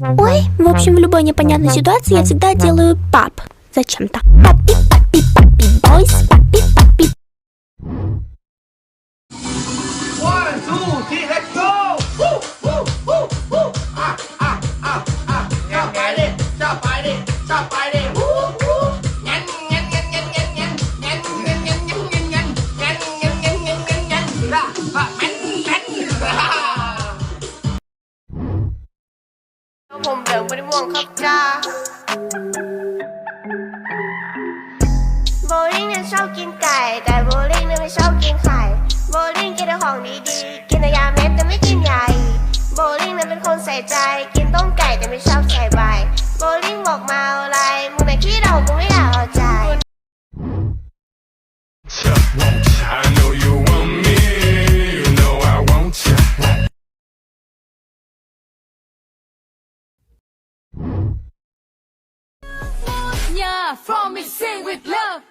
Ой, в общем, в любой непонятной ситуации я всегда делаю пап. Зачем-то. Папи, папи, папи, бойс, папи, папи. One, two, three, let's go! Woo, woo, woo, woo. Ah, ah, ah, ah. Stop fighting, stop fighting, stop fighting. Woo, woo. ผมเหลืองไม่ได้ม่วงครับจ้าโบลิ่งเนี่ยชอบกินไก่ แต่โบลิ่งเนี่ยไม่ชอบกินไข่โบลิ่งกินแต่ของดีๆ กินแต่ยาเม็ดแต่ไม่กินใหญ่โบลิ่งเนี่ยเป็นคนใส่ใจ กินต้มไก่แต่ไม่ชอบใส่ใบโบลิ่งบอกมาอะไรมึงแต่ขี้เรากูไม่อยากเอาใจ I From me, sing with love.